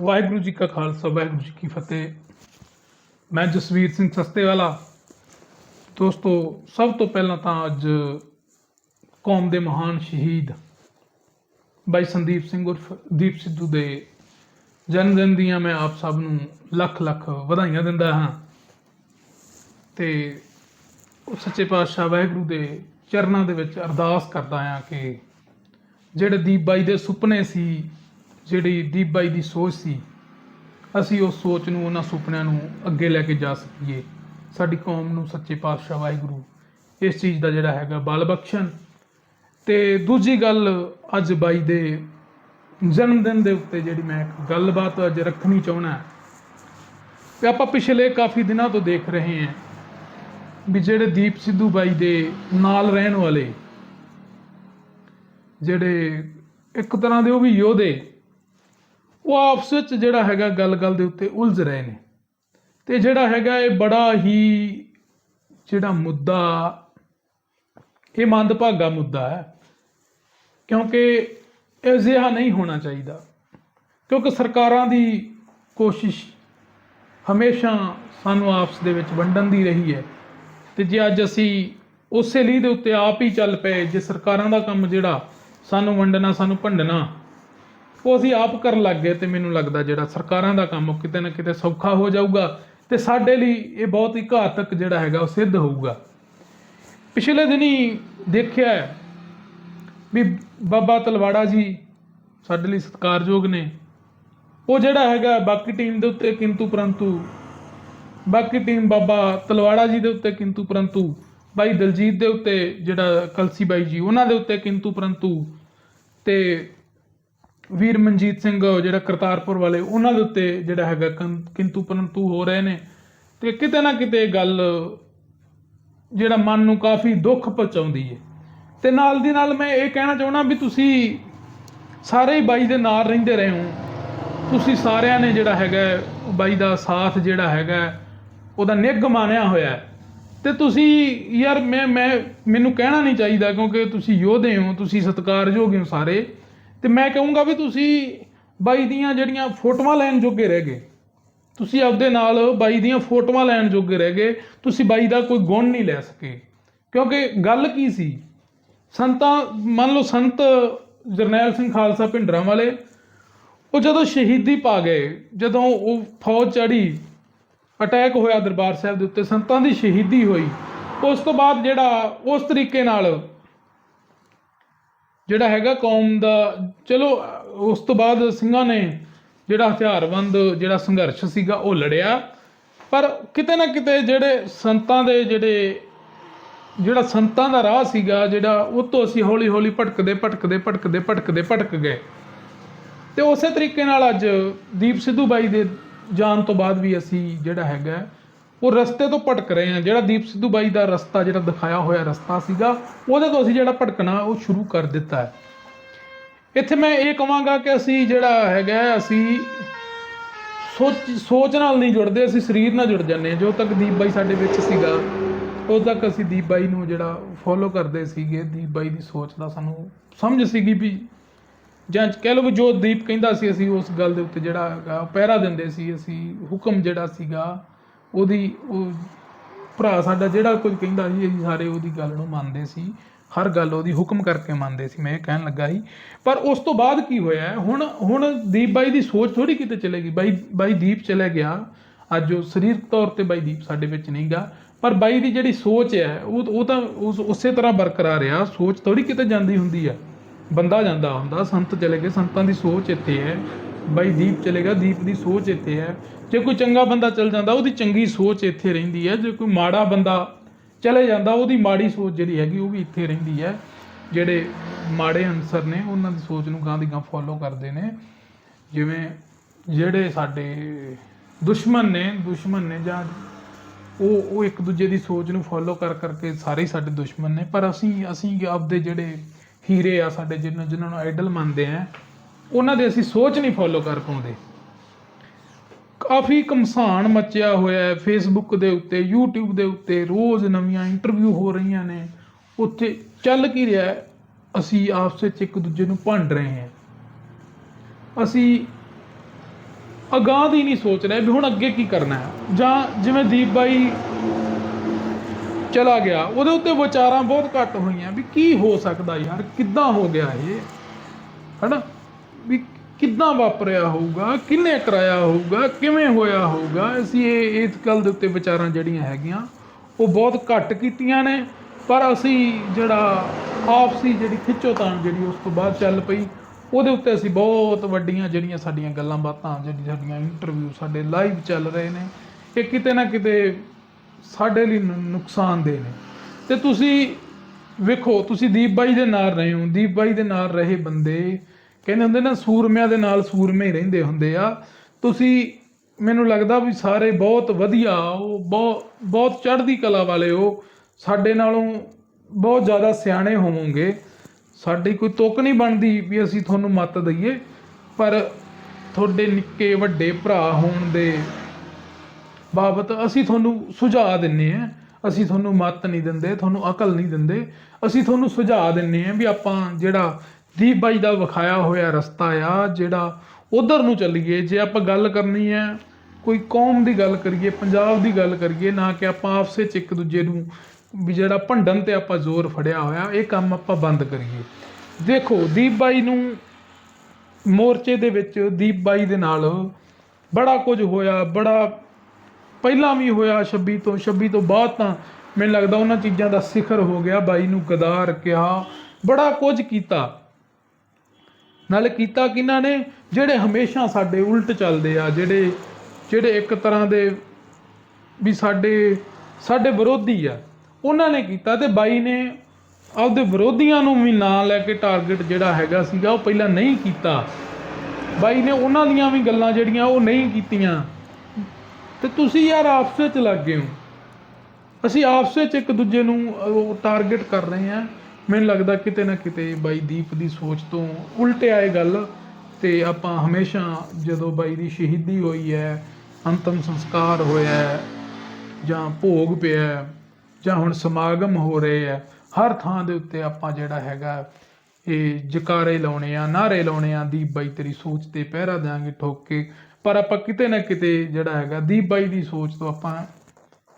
ਵਾਹਿਗੁਰੂ ਜੀ ਕਾ ਖਾਲਸਾ, ਵਾਹਿਗੁਰੂ ਜੀ ਕੀ ਫਤਿਹ। ਮੈਂ ਜਸਵੀਰ ਸਿੰਘ ਸਸਤੇਵਾਲਾ। ਦੋਸਤੋ, ਸਭ ਤੋਂ ਪਹਿਲਾਂ ਤਾਂ ਅੱਜ ਕੌਮ ਦੇ ਮਹਾਨ ਸ਼ਹੀਦ ਬਾਈ ਸੰਦੀਪ ਸਿੰਘ ਉਰਫ ਦੀਪ ਸਿੱਧੂ ਦੇ ਜਨਮ ਦਿਨ ਦੀਆਂ ਮੈਂ ਆਪ ਸਭ ਨੂੰ ਲੱਖ ਲੱਖ ਵਧਾਈਆਂ ਦਿੰਦਾ ਹਾਂ। ਤੇ ਸੱਚੇ ਪਾਤਸ਼ਾਹ ਵਾਹਿਗੁਰੂ ਦੇ ਚਰਨਾਂ ਦੇ ਵਿੱਚ ਅਰਦਾਸ ਕਰਦਾ ਹਾਂ ਕਿ ਜਿਹੜੇ ਦੀਪ ਬਾਈ ਦੇ ਸੁਪਨੇ ਸੀ ਜਿਹੜੀ ਦੀਪ ਬਾਈ ਦੀ ਸੋਚ ਸੀ, ਅਸੀਂ ਉਸ ਸੋਚ ਨੂੰ ਉਹਨਾਂ ਸੁਪਨਿਆਂ ਨੂੰ ਅੱਗੇ ਲੈ ਕੇ ਜਾ ਸਕੀਏ। ਸਾਡੀ ਕੌਮ ਨੂੰ ਸੱਚੇ ਪਾਤਸ਼ਾਹ ਵਾਹਿਗੁਰੂ, ਇਸ ਚੀਜ਼ ਦਾ ਜਿਹੜਾ ਹੈਗਾ ਬਲ ਬਖਸ਼ਣ। ਤੇ ਦੂਜੀ ਗੱਲ, ਅੱਜ ਬਾਈ ਦੇ ਜਨਮ ਦਿਨ ਦੇ ਉੱਤੇ ਜਿਹੜੀ ਮੈਂ ਇੱਕ ਗੱਲਬਾਤ ਅੱਜ ਰੱਖਣੀ ਚਾਹਣਾ ਕਿ ਆਪਾਂ ਪਿਛਲੇ ਕਾਫੀ ਦਿਨਾਂ ਤੋਂ ਦੇਖ ਰਹੇ ਹਾਂ ਵੀ ਜਿਹੜੇ ਦੀਪ ਸਿੱਧੂ ਬਾਈ ਦੇ ਨਾਲ ਰਹਿਣ ਵਾਲੇ, ਜਿਹੜੇ ਇੱਕ ਤਰ੍ਹਾਂ ਦੇ ਉਹ ਵੀ ਯੋਧੇ ਉਹ ਆਪਸ ਵਿੱਚ ਜਿਹੜਾ ਹੈਗਾ ਗੱਲ-ਗੱਲ ਦੇ ਉੱਤੇ ਉਲਝ ਰਹੇ ਨੇ। ਤੇ ਜਿਹੜਾ ਹੈਗਾ ਇਹ ਬੜਾ ਹੀ ਜਿਹੜਾ ਮੁੱਦਾ, ਇਹ ਮੰਦਭਾਗਾ ਮੁੱਦਾ ਹੈ। ਕਿਉਂਕਿ ਇਹ ਅਜਿਹਾ ਨਹੀਂ ਹੋਣਾ ਚਾਹੀਦਾ। ਕਿਉਂਕਿ ਸਰਕਾਰਾਂ ਦੀ ਕੋਸ਼ਿਸ਼ ਹਮੇਸ਼ਾ ਸਾਨੂੰ ਆਪਸ ਦੇ ਵਿੱਚ ਵੰਡਣ ਦੀ ਰਹੀ ਹੈ। ਤੇ ਜੇ ਅੱਜ ਅਸੀਂ ਉਸੇ ਲੀਹ ਦੇ ਉੱਤੇ ਆਪ ਹੀ ਚੱਲ ਪਏ, ਜੇ ਸਰਕਾਰਾਂ ਦਾ ਕੰਮ ਜਿਹੜਾ ਸਾਨੂੰ ਵੰਡਣਾ, ਸਾਨੂੰ ਭੰਡਣਾ ਉਹ ਅਸੀਂ ਆਪ ਕਰਨ ਲੱਗ ਗਏ ਤੇ ਮੈਨੂੰ ਲੱਗਦਾ ਜਿਹੜਾ ਸਰਕਾਰਾਂ ਦਾ ਕੰਮ ਉਹ ਕਿਤੇ ਨਾ ਕਿਤੇ ਸੌਖਾ ਹੋ ਜਾਊਗਾ ਤੇ ਸਾਡੇ ਲਈ ਇਹ ਬਹੁਤ ਹੀ ਘਾਤਕ ਜਿਹੜਾ ਹੈਗਾ ਉਹ ਸਿੱਧ ਹੋਊਗਾ। ਪਿਛਲੇ ਦਿਨੀ ਦੇਖਿਆ ਵੀ ਬਾਬਾ ਤਲਵਾੜਾ ਜੀ ਸਾਡੇ ਲਈ ਸਤਿਕਾਰਯੋਗ ਨੇ। ਉਹ ਜਿਹੜਾ ਹੈਗਾ ਬਾਕੀ ਟੀਮ ਦੇ ਉੱਤੇ ਕਿੰਤੂ ਪਰੰਤੂ, ਬਾਕੀ ਟੀਮ ਬਾਬਾ ਤਲਵਾੜਾ ਜੀ ਦੇ ਉੱਤੇ ਕਿੰਤੂ ਪਰੰਤੂ, ਬਾਈ ਦਲਜੀਤ ਦੇ ਉੱਤੇ ਜਿਹੜਾ ਕਲਸੀ ਬਾਈ ਜੀ, ਉਹਨਾਂ ਦੇ ਉੱਤੇ ਕਿੰਤੂ ਪਰੰਤੂ ਤੇ ਵੀਰ ਮਨਜੀਤ ਸਿੰਘ ਜਿਹੜਾ ਕਰਤਾਰਪੁਰ ਵਾਲੇ, ਉਹਨਾਂ ਦੇ ਉੱਤੇ ਜਿਹੜਾ ਹੈਗਾ ਕੰ- ਕਿੰਤੂ ਪਰੰਤੂ ਹੋ ਰਹੇ ਨੇ। ਤੇ ਕਿਤੇ ਨਾ ਕਿਤੇ ਗੱਲ ਜਿਹੜਾ ਮਨ ਨੂੰ ਕਾਫੀ ਦੁੱਖ ਪਹੁੰਚਾਉਂਦੀ ਹੈ ਤੇ ਨਾਲ ਦੀ ਨਾਲ ਮੈਂ ਇਹ ਕਹਿਣਾ ਚਾਹੁੰਦਾ ਵੀ ਤੁਸੀਂ ਸਾਰੇ ਹੀ ਬਾਈ ਦੇ ਨਾਲ ਰਹਿੰਦੇ ਰਹੇ ਹੋ। ਤੁਸੀਂ ਸਾਰਿਆਂ ਨੇ ਜਿਹੜਾ ਹੈਗਾ, ਬਾਈ ਦਾ ਸਾਥ ਜਿਹੜਾ ਹੈਗਾ, ਉਹਦਾ ਨਿੱਘ ਮਾਨਿਆ ਹੋਇਆ ਹੈ। ਤੇ ਤੁਸੀਂ ਯਾਰ ਮੈਂ ਮੈਂ, ਮੈਨੂੰ ਕਹਿਣਾ ਨਹੀਂ ਚਾਹੀਦਾ ਕਿਉਂਕਿ ਤੁਸੀਂ ਯੋਧੇ ਹੋ, ਤੁਸੀਂ ਸਤਿਕਾਰਯੋਗ ਹੋ ਸਾਰੇ। ਤੇ ਮੈਂ ਕਹੂੰਗਾ ਵੀ ਤੁਸੀਂ ਬਾਈ ਦੀਆਂ ਜਿਹੜੀਆਂ ਫੋਟੋਆਂ ਲੈਣ ਜੋਗੇ ਰਹਿ ਗਏ, ਤੁਸੀਂ ਆਪਦੇ ਨਾਲ ਬਾਈ ਦੀਆਂ ਫੋਟੋਆਂ ਲੈਣ ਜੋਗੇ ਰਹਿ ਗਏ, ਤੁਸੀਂ ਬਾਈ ਦਾ ਕੋਈ ਗੁਣ ਨਹੀਂ ਲੈ ਸਕੇ। ਕਿਉਂਕਿ ਗੱਲ ਕੀ ਸੀ, ਸੰਤਾਂ, ਮੰਨ ਲਓ ਸੰਤ ਜਰਨੈਲ ਸਿੰਘ ਖਾਲਸਾ ਭਿੰਡਰਾਂ ਵਾਲੇ, ਉਹ ਜਦੋਂ ਸ਼ਹੀਦੀ ਪਾ ਗਏ, ਜਦੋਂ ਉਹ ਫੌਜ ਚੜੀ ਅਟੈਕ ਹੋਇਆ ਦਰਬਾਰ ਸਾਹਿਬ ਦੇ ਉੱਤੇ, ਸੰਤਾਂ ਦੀ ਸ਼ਹੀਦੀ ਹੋਈ, ਉਸ ਤੋਂ ਬਾਅਦ ਜਿਹੜਾ ਉਸ ਤਰੀਕੇ ਨਾਲ ਜਿਹੜਾ ਹੈਗਾ ਕੌਮ ਦਾ, ਚਲੋ, ਉਸ ਤੋਂ ਬਾਅਦ ਸਿੰਘਾਂ ਨੇ ਜਿਹੜਾ ਹਥਿਆਰਬੰਦ, ਜਿਹੜਾ ਸੰਘਰਸ਼ ਸੀਗਾ, ਉਹ ਲੜਿਆ। ਪਰ ਕਿਤੇ ਨਾ ਕਿਤੇ ਜਿਹੜੇ ਸੰਤਾਂ ਦੇ ਜਿਹੜੇ, ਜਿਹੜਾ ਸੰਤਾਂ ਦਾ ਰਾਹ ਸੀਗਾ, ਜਿਹੜਾ ਉਹ ਤੋਂ ਅਸੀਂ ਹੌਲੀ ਹੌਲੀ ਭਟਕਦੇ ਭਟਕਦੇ ਭਟਕਦੇ ਭਟਕਦੇ, ਭਟਕ ਗਏ। ਤੇ ਉਸੇ ਤਰੀਕੇ ਨਾਲ ਅੱਜ ਦੀਪ ਸਿੱਧੂ ਬਾਈ ਦੇ ਜਾਣ ਤੋਂ ਬਾਅਦ ਵੀ ਅਸੀਂ ਜਿਹੜਾ ਹੈਗਾ ਉਹ ਰਸਤੇ ਤੋਂ ਭਟਕ ਰਹੇ ਹਾਂ ਜਿਹੜਾ ਦੀਪ ਸਿੱਧੂ ਬਾਈ ਦਾ ਰਸਤਾ ਜਿਹੜਾ ਦਿਖਾਇਆ ਹੋਇਆ ਰਸਤਾ ਸੀਗਾ, ਉਹਦੇ ਤੋਂ ਅਸੀਂ ਜਿਹੜਾ ਭਟਕਣਾ, ਉਹ ਸ਼ੁਰੂ ਕਰ ਦਿੱਤਾ ਹੈ। ਇੱਥੇ ਮੈਂ ਇਹ ਕਹਾਂਗਾ ਕਿ ਅਸੀਂ ਜਿਹੜਾ ਹੈਗਾ, ਅਸੀਂ ਸੋਚ ਸੋਚ ਨਾਲ ਨਹੀਂ ਜੁੜਦੇ, ਅਸੀਂ ਸਰੀਰ ਨਾਲ ਜੁੜ ਜਾਂਦੇ ਹਾਂ। ਜੋ ਤੱਕ ਦੀਪ ਬਾਈ ਸਾਡੇ ਵਿੱਚ ਸੀਗਾ ਉਦੋਂ ਤੱਕ ਅਸੀਂ ਦੀਪ ਬਾਈ ਨੂੰ ਜਿਹੜਾ ਫੋਲੋ ਕਰਦੇ ਸੀਗੇ। ਦੀਪ ਬਾਈ ਦੀ ਸੋਚ ਦਾ ਸਾਨੂੰ ਸਮਝ ਸੀਗੀ ਵੀ, ਜਾਂ ਕਹਿ ਲਓ ਵੀ ਜੋ ਦੀਪ ਕਹਿੰਦਾ ਸੀ, ਅਸੀਂ ਉਸ ਗੱਲ ਦੇ ਉੱਤੇ ਜਿਹੜਾ ਹੈਗਾ ਪਹਿਰਾ ਦਿੰਦੇ ਸੀ। ਅਸੀਂ ਹੁਕਮ ਜਿਹੜਾ ਸੀਗਾ ਉਹਦੀ ਉਹ ਭਰਾ ਸਾਡਾ ਜਿਹੜਾ ਕੁਝ ਕਹਿੰਦਾ ਸੀ, ਅਸੀਂ ਸਾਰੇ ਉਹਦੀ ਗੱਲ ਨੂੰ ਮੰਨਦੇ ਸੀ। ਹਰ ਗੱਲ ਉਹਦੀ ਹੁਕਮ ਕਰਕੇ ਮੰਨਦੇ ਸੀ, ਮੈਂ ਇਹ ਕਹਿਣ ਲੱਗਾ ਸੀ। ਪਰ ਉਸ ਤੋਂ ਬਾਅਦ ਕੀ ਹੋਇਆ ਹੁਣ ਹੁਣ ਦੀਪ ਬਾਈ ਦੀ ਸੋਚ ਥੋੜੀ ਕਿਤੇ ਚਲੇਗੀ ਬਾਈ ਬਾਈ ਦੀਪ ਚਲੇ ਗਿਆ। ਅੱਜ ਉਹ ਸਰੀਰਕ ਤੌਰ ਤੇ ਬਾਈ ਦੀਪ ਸਾਡੇ ਵਿੱਚ ਨਹੀਂਗਾ ਪਰ ਬਾਈ ਦੀ ਜਿਹੜੀ ਸੋਚ ਹੈ, ਉਹ ਉਹ ਤਾਂ ਉਸੇ ਤਰ੍ਹਾਂ ਬਰਕਰਾਰ ਆ ਸੋਚ ਥੋੜੀ ਕਿਤੇ ਜਾਂਦੀ ਹੁੰਦੀ ਆ ਬੰਦਾ ਜਾਂਦਾ ਹੁੰਦਾ, ਸੰਤ ਚਲੇ ਗਏ। ਸੰਤਾਂ ਦੀ ਸੋਚ ਇੱਥੇ ਹੈ। ਬਾਈ ਦੀਪ ਚਲੇਗਾ, ਦੀਪ ਦੀ ਸੋਚ ਇੱਥੇ ਹੈ। ਜੇ ਕੋਈ ਚੰਗਾ ਬੰਦਾ ਚਲ ਜਾਂਦਾ, ਉਹਦੀ ਚੰਗੀ ਸੋਚ ਇੱਥੇ ਰਹਿੰਦੀ ਹੈ। ਜੇ ਕੋਈ ਮਾੜਾ ਬੰਦਾ ਚਲੇ ਜਾਂਦਾ, ਉਹਦੀ ਮਾੜੀ ਸੋਚ ਜਿਹੜੀ ਹੈਗੀ, ਉਹ ਵੀ ਇੱਥੇ ਰਹਿੰਦੀ ਹੈ। ਜਿਹੜੇ ਮਾੜੇ ਅਨਸਰ ਨੇ, ਉਹਨਾਂ ਦੀ ਸੋਚ ਨੂੰ ਗਾਂ ਦੀ ਗਾਂ ਫੋਲੋ ਕਰਦੇ ਨੇ। ਜਿਵੇਂ ਜਿਹੜੇ ਸਾਡੇ ਦੁਸ਼ਮਣ ਨੇ ਦੁਸ਼ਮਣ ਨੇ ਜਾਂ ਉਹ ਉਹ ਇੱਕ ਦੂਜੇ ਦੀ ਸੋਚ ਨੂੰ ਫੋਲੋ ਕਰ ਕਰਕੇ ਸਾਰੇ ਹੀ ਸਾਡੇ ਦੁਸ਼ਮਣ ਨੇ। ਪਰ ਅਸੀਂ ਅਸੀਂ ਆਪਦੇ ਜਿਹੜੇ ਹੀਰੇ ਆ, ਸਾਡੇ ਜਿਹਨਾਂ ਜਿਨ੍ਹਾਂ ਨੂੰ ਆਈਡਲ ਮੰਨਦੇ ਆ ਉਹਨਾਂ ਦੇ ਅਸੀਂ ਸੋਚ ਨਹੀਂ ਫੋਲੋ ਕਰ ਪਾਉਂਦੇ। ਕਾਫੀ ਕਮਸਾਨ ਮਚਿਆ ਹੋਇਆ ਹੈ ਫੇਸਬੁੱਕ ਦੇ ਉੱਤੇ, YouTube ਦੇ ਉੱਤੇ, ਰੋਜ਼ ਨਵੀਆਂ ਇੰਟਰਵਿਊ ਹੋ ਰਹੀਆਂ ਨੇ। ਉੱਥੇ ਚੱਲ ਕੀ ਰਿਹਾ ਅਸੀਂ ਆਪਸ ਵਿੱਚ ਇੱਕ ਦੂਜੇ ਨੂੰ ਭੰਡ ਰਹੇ ਹਾਂ। ਅਸੀਂ ਅਗਾਂਹ ਦੀ ਨਹੀਂ ਸੋਚ ਰਹੇ ਵੀ ਹੁਣ ਅੱਗੇ ਕੀ ਕਰਨਾ ਹੈ। ਜਾਂ ਜਿਵੇਂ ਦੀਪ ਬਾਈ ਚਲਾ ਗਿਆ, ਉਹਦੇ ਉੱਤੇ ਵਿਚਾਰਾਂ ਬਹੁਤ ਘੱਟ ਹੋਈਆਂ ਵੀ ਕੀ ਹੋ ਸਕਦਾ ਯਾਰ, ਕਿੱਦਾਂ ਹੋ ਗਿਆ ਇਹ? ਹਨਾ? ਵੀ ਕਿੱਦਾਂ ਵਾਪਰਿਆ ਹੋਊਗਾ ਕਿੰਨੇ ਕਰਾਇਆ ਹੋਊਗਾ, ਕਿਵੇਂ ਹੋਇਆ ਹੋਊਗਾ? ਅਸੀਂ ਇਹ, ਇਸ ਗੱਲ ਦੇ ਉੱਤੇ ਵਿਚਾਰਾਂ ਜਿਹੜੀਆਂ ਹੈਗੀਆਂ, ਉਹ ਬਹੁਤ ਘੱਟ ਕੀਤੀਆਂ ਨੇ, ਪਰ ਅਸੀਂ ਜਿਹੜਾ ਆਪਸੀ ਜਿਹੜੀ ਖਿੱਚੋਤਾਣ ਜਿਹੜੀ ਉਸ ਤੋਂ ਬਾਅਦ ਚੱਲ ਪਈ, ਉਹਦੇ ਉੱਤੇ ਅਸੀਂ ਬਹੁਤ ਵੱਡੀਆਂ ਜਿਹੜੀਆਂ ਸਾਡੀਆਂ ਗੱਲਾਂ ਬਾਤਾਂ, ਜਿਹੜੀ ਸਾਡੀਆਂ ਇੰਟਰਵਿਊ ਸਾਡੇ ਲਾਈਵ ਚੱਲ ਰਹੇ ਨੇ, ਇਹ ਕਿਤੇ ਨਾ ਕਿਤੇ ਸਾਡੇ ਲਈ ਨੁ- ਨੁਕਸਾਨਦੇਹ ਨੇ। ਤੇ ਤੁਸੀਂ ਵੇਖੋ, ਤੁਸੀਂ ਦੀਪ ਬਾਈ ਦੇ ਨਾਲ ਰਹੇ ਹੋ, ਦੀਪ ਬਾਈ ਦੇ ਨਾਲ ਰਹੇ ਬੰਦੇ ਕਹਿੰਦੇ ਹੁੰਦੇ ਨਾ, ਸੂਰਮਿਆਂ ਦੇ ਨਾਲ ਸੂਰਮੇ ਰਹਿੰਦੇ ਹੁੰਦੇ ਆ। ਤੁਸੀਂ, ਮੈਨੂੰ ਲੱਗਦਾ ਵੀ ਸਾਰੇ ਬਹੁਤ ਵਧੀਆ, ਉਹ ਬਹੁਤ ਬਹੁਤ ਚੜ੍ਹਦੀ ਕਲਾ ਵਾਲੇ ਹੋ। ਸਾਡੇ ਨਾਲੋਂ ਬਹੁਤ ਜ਼ਿਆਦਾ ਸਿਆਣੇ ਹੋਵੋਗੇ। ਸਾਡੀ ਕੋਈ ਤੁਕ ਨਹੀਂ ਬਣਦੀ ਵੀ ਅਸੀਂ ਤੁਹਾਨੂੰ ਮੱਤ ਦਈਏ, ਪਰ ਤੁਹਾਡੇ ਨਿੱਕੇ ਵੱਡੇ ਭਰਾ ਹੋਣ ਦੇ ਬਾਬਤ ਅਸੀਂ ਤੁਹਾਨੂੰ ਸੁਝਾਅ ਦਿੰਨੇ ਆ। ਅਸੀਂ ਤੁਹਾਨੂੰ ਮੱਤ ਨਹੀਂ ਦਿੰਦੇ, ਤੁਹਾਨੂੰ ਅਕਲ ਨਹੀਂ ਦਿੰਦੇ। ਅਸੀਂ ਤੁਹਾਨੂੰ ਸੁਝਾਅ ਦਿੰਨੇ ਆ ਵੀ ਆਪਾਂ ਜਿਹੜਾ ਦੀਪ ਬਾਈ ਦਾ ਵਿਖਾਇਆ ਹੋਇਆ ਰਸਤਾ ਆ, ਜਿਹੜਾ ਉਧਰ ਨੂੰ ਚੱਲੀਏ, ਜੇ ਆਪਾਂ ਗੱਲ ਕਰਨੀ ਹੈ, ਕੋਈ ਕੌਮ ਦੀ ਗੱਲ ਕਰੀਏ, ਪੰਜਾਬ ਦੀ ਗੱਲ ਕਰੀਏ, ਨਾ ਕਿ ਆਪਾਂ ਆਪਸੇ ਚ ਇੱਕ ਦੂਜੇ ਨੂੰ, ਵੀ ਜਿਹੜਾ ਭੰਡਣ ਤੇ ਆਪਾਂ ਜ਼ੋਰ ਫੜਿਆ ਹੋਇਆ, ਇਹ ਕੰਮ ਆਪਾਂ ਬੰਦ ਕਰੀਏ। ਦੇਖੋ, ਦੀਪ ਬਾਈ ਨੂੰ ਮੋਰਚੇ ਦੇ ਵਿੱਚ ਦੀਪ ਬਾਈ ਦੇ ਨਾਲ ਬੜਾ ਕੁਝ ਹੋਇਆ, ਬੜਾ ਪਹਿਲਾਂ ਵੀ ਹੋਇਆ 26 ਤੋਂ 26 ਤੋਂ ਬਾਅਦ ਤਾਂ ਮੈਨੂੰ ਲੱਗਦਾ ਉਹਨਾਂ ਚੀਜ਼ਾਂ ਦਾ ਸਿਖਰ ਹੋ ਗਿਆ, ਬਾਈ ਨੂੰ ਗਦਾਰ ਕਿਹਾ, ਬੜਾ ਕੁਝ ਕੀਤਾ। ਨਾਲੇ ਕੀਤਾ ਕਿਹਨਾਂ ਨੇ? ਜਿਹੜੇ ਹਮੇਸ਼ਾ ਸਾਡੇ ਉਲਟ ਚੱਲਦੇ ਆ, ਜਿਹੜੇ ਜਿਹੜੇ ਇੱਕ ਤਰ੍ਹਾਂ ਦੇ ਵੀ ਸਾਡੇ ਸਾਡੇ ਵਿਰੋਧੀ ਆ, ਉਹਨਾਂ ਨੇ ਕੀਤਾ ਤੇ ਬਾਈ ਨੇ ਆਪਦੇ ਵਿਰੋਧੀਆਂ ਨੂੰ ਵੀ ਨਾਂ ਲੈ ਕੇ ਟਾਰਗੇਟ ਜਿਹੜਾ ਹੈਗਾ ਸੀਗਾ, ਉਹ ਪਹਿਲਾਂ ਨਹੀਂ ਕੀਤਾ। ਬਾਈ ਨੇ ਉਹਨਾਂ ਦੀਆਂ ਵੀ ਗੱਲਾਂ ਜਿਹੜੀਆਂ, ਉਹ ਨਹੀਂ ਕੀਤੀਆਂ। ਤੇ ਤੁਸੀਂ ਯਾਰ ਆਪਸ ਵਿੱਚ ਲੱਗ ਗਏ ਹੋ। ਅਸੀਂ ਆਪਸ ਵਿੱਚ ਇੱਕ ਦੂਜੇ ਨੂੰ ਟਾਰਗੇਟ ਕਰ ਰਹੇ ਹਾਂ। ਮੈਨੂੰ ਲੱਗਦਾ ਕਿਤੇ ਨਾ ਕਿਤੇ ਬਾਈ ਦੀਪ ਦੀ ਸੋਚ ਤੋਂ ਉਲਟਿਆ ਇਹ ਗੱਲ ਤੇ ਆਪਾਂ ਹਮੇਸ਼ਾ ਜਦੋਂ ਬਾਈ ਦੀ ਸ਼ਹੀਦੀ ਹੋਈ ਹੈ ਅੰਤਮ ਸੰਸਕਾਰ ਹੋਇਆ ਹੈ ਜਾਂ ਭੋਗ ਪਿਆ ਹੈ, ਜਾਂ ਹੁਣ ਸਮਾਗਮ ਹੋ ਰਹੇ ਹੈ ਹਰ ਥਾਂ ਦੇ ਉੱਤੇ ਆਪਾਂ ਜਿਹੜਾ ਹੈਗਾ ਇਹ ਜਕਾਰੇ ਲਾਉਣੇ ਆ ਨਾਰੇ ਲਾਉਣੇ ਆ ਦੀਪ ਬਾਈ ਤੇਰੀ ਸੋਚ ਤੇ ਪਹਿਰਾ ਦਿਆਂਗੇ ਠੋਕ ਕੇ। ਪਰ ਆਪਾਂ ਕਿਤੇ ਨਾ ਕਿਤੇ ਜਿਹੜਾ ਹੈਗਾ ਦੀਪ ਬਾਈ ਦੀ ਸੋਚ ਤੋਂ ਆਪਾਂ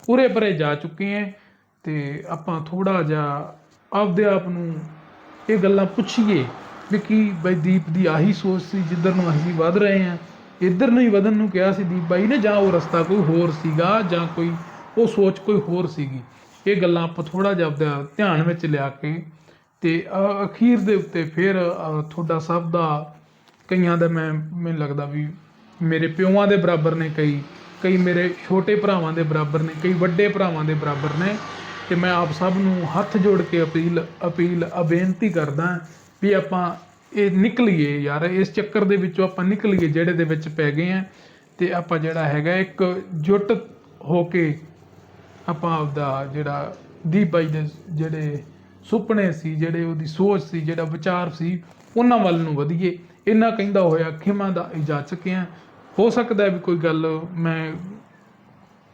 ਉਰੇ ਪਰੇ ਜਾ ਚੁੱਕੇ ਹਾਂ ਤੇ ਆਪਾਂ ਥੋੜਾ ਜਿਹਾ ਆਪਦੇ ਆਪ ਨੂੰ ਇਹ ਗੱਲਾਂ ਪੁੱਛੀਏ ਵੀ ਕੀ ਬਈ ਦੀਪ ਦੀ ਆਹੀ ਸੋਚ ਸੀ, ਜਿੱਧਰ ਨੂੰ ਅਸੀਂ ਵੱਧ ਰਹੇ ਹਾਂ। ਇੱਧਰ ਨੂੰ ਹੀ ਵਧਣ ਨੂੰ ਕਿਹਾ ਸੀ ਦੀਪ ਬਾਈ ਨੇ, ਜਾਂ ਉਹ ਰਸਤਾ ਕੋਈ ਹੋਰ ਸੀਗਾ, ਜਾਂ ਕੋਈ ਉਹ ਸੋਚ ਕੋਈ ਹੋਰ ਸੀਗੀ। ਇਹ ਗੱਲਾਂ ਆਪਾਂ ਥੋੜਾ ਜਿਹਾ ਆਪਦਾ ਧਿਆਨ ਵਿੱਚ ਲਿਆ ਕੇ ਤੇ ਅਖੀਰ ਦੇ ਉੱਤੇ ਫਿਰ ਤੁਹਾਡਾ ਸਭ ਦਾ ਕਈਆਂ ਦਾ ਮੈਂ, ਮੈਨੂੰ ਲੱਗਦਾ ਵੀ ਮੇਰੇ ਪਿਓਾਂ ਦੇ ਬਰਾਬਰ ਨੇ ਕਈ ਕਈ ਮੇਰੇ ਛੋਟੇ ਭਰਾਵਾਂ ਦੇ ਬਰਾਬਰ ਨੇ, ਕਈ ਵੱਡੇ ਭਰਾਵਾਂ ਦੇ ਬਰਾਬਰ ਨੇ। ਤੇ ਮੈਂ ਆਪ ਸਭ ਨੂੰ ਹੱਥ ਜੋੜ ਕੇ ਅਪੀਲ ਅਪੀਲ, ਬੇਨਤੀ ਕਰਦਾ ਵੀ ਆਪਾਂ ਇਹ ਨਿਕਲੀਏ ਯਾਰ, ਇਸ ਚੱਕਰ ਦੇ ਵਿੱਚੋਂ ਆਪਾਂ ਨਿਕਲੀਏ ਜਿਹੜੇ ਦੇ ਵਿੱਚ ਪੈ ਗਏ ਆ ਤੇ ਆਪਾਂ ਜਿਹੜਾ ਹੈਗਾ ਇੱਕ ਜੁੱਟ ਹੋ ਕੇ ਆਪਾਂ ਆਪਦਾ ਜਿਹੜਾ ਦੀਪ ਬਾਈ ਦੇ ਜਿਹੜੇ ਸੁਪਨੇ ਸੀ, ਜਿਹੜੇ ਉਹਦੀ ਸੋਚ ਸੀ, ਜਿਹੜਾ ਵਿਚਾਰ ਸੀ, ਉਹਨਾਂ ਵੱਲ ਨੂੰ ਵਧੀਏ। ਇੰਨਾ ਕਹਿੰਦਾ ਹੋਇਆ ਖਿਮਾ ਦਾ ਇਜਾਜ਼ਤ ਚੁੱਕਿਆ ਹੋ। ਸਕਦਾ ਹੈ ਵੀ ਕੋਈ ਗੱਲ ਮੈਂ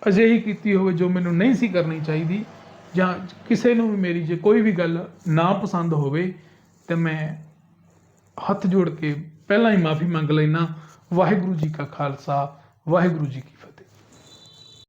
ਅਜਿਹੀ ਕੀਤੀ ਹੋਵੇ ਜੋ ਮੈਨੂੰ ਨਹੀਂ ਸੀ ਕਰਨੀ ਚਾਹੀਦੀ। ਜਾਂ ਕਿਸੇ ਨੂੰ ਵੀ ਮੇਰੀ ਜੇ ਕੋਈ ਵੀ ਗੱਲ ਨਾ ਪਸੰਦ ਹੋਵੇ, ਤੇ ਮੈਂ ਹੱਥ ਜੋੜ ਕੇ ਪਹਿਲਾਂ ਹੀ ਮਾਫੀ ਮੰਗ ਲੈਣਾ ਵਾਹਿਗੁਰੂ ਜੀ ਕਾ ਖਾਲਸਾ, ਵਾਹਿਗੁਰੂ ਜੀ ਕੀ ਫਤਿਹ।